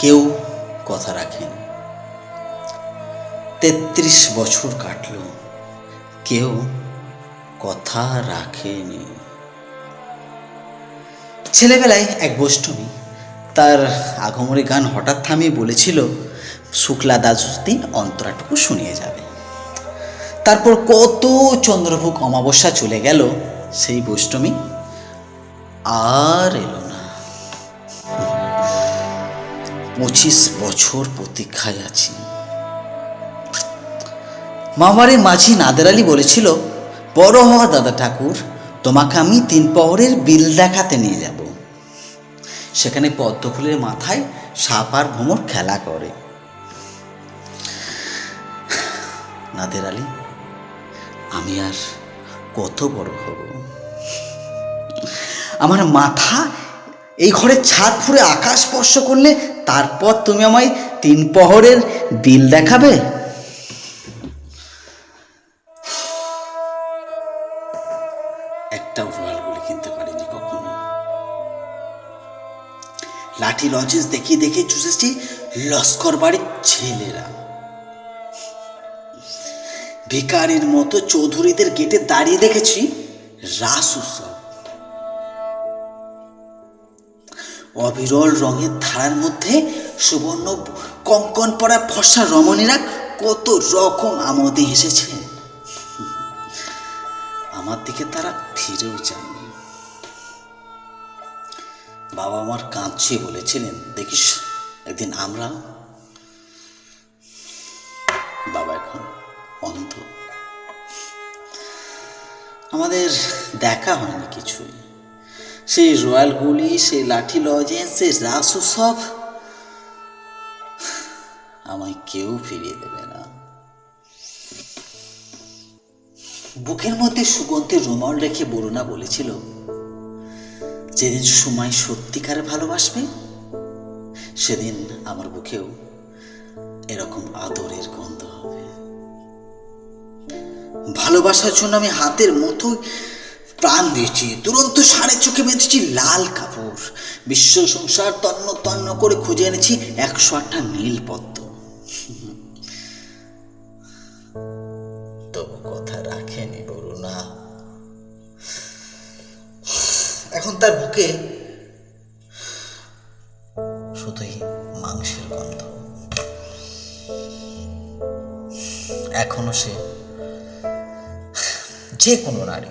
কেউ কথা রাখেন। তেত্রিশ বছর কাটল, কেউ কথা রাখেনি। ছেলেবেলায় এক বৈষ্ণবী তার আগমরে গান হঠাৎ থামিয়ে বলেছিল, শুক্লা দিন অন্তরাটুকু শুনিয়ে যাবে। তারপর কত চন্দ্রভোগ অমাবস্যা চলে গেল, সেই বৈষ্ণবী আর এলো পঁচিশ বছর প্রতীক্ষায় আছি। মামারে মাঝি নাদের আলী বলেছিল, বড় হওয়া দাদা ঠাকুর, তোমাকে আমি তিন পহরের বিল দেখাতে নিয়ে যাব। সেখানে পদ্মফুলের মাথায় সাপ আর ভ্রমর খেলা করে। নাদের আলী আমি আর কত বড় হব? আমার মাথা এই ঘরের ছাদ ফুরে আকাশ স্পর্শ করলে তারপর তুমি আমায় তিন পহরের বিল দেখাবে? একটাও রয়্যাল গুলি কিনতে পারিনি কখনো। লাঠি লজেন্স দেখিয়ে দেখে চুষেছি লস্কর বাড়ির ছেলেরা। ভিকারির মতো চৌধুরীদের গেটে দাঁড়িয়ে দেখেছি রাস উৎসব অবিরল রঙের ধারার মধ্যে সুবর্ণ কঙ্কন পরা ফর্সা রমণীরা কত রকম আমোদে এসেছে আমার দিকে তারা ফিরেও যায়নি। বাবা আমার কাঁদছে বলেছিলেন, দেখিস, একদিন আমরা বাবা এখন অন্ধ। আমাদের দেখা হয়নি কিছুই। সেই রয়্যাল গুলি, সেই লাঠি লজেন্স সেই রাস উৎসব আমায় কেউ ফিরিয়ে দেবে না। বুকের মধ্যে সুগন্ধের রুমাল রেখে বরুণা বলেছিল, যেদিন সময় সত্যিকারে ভালোবাসবে, সেদিন আমার বুকেও এরকম আদরের গন্ধ হবে। ভালোবাসার জন্য আমি হাতের মতো প্রাণ দিয়েছি। দুরন্ত সাড়ে চোখে বেঁধেছি লাল কাপড়। বিশ্ব সংসার তন্ন তন্ন করে খুঁজে এনেছি একশো আটটা নীল পদ্ম। তবু কথা রাখেনি বরুণা। এখন তার বুকে শুধুই মাংসের গন্ধ। এখনও সে যে কোনো নারী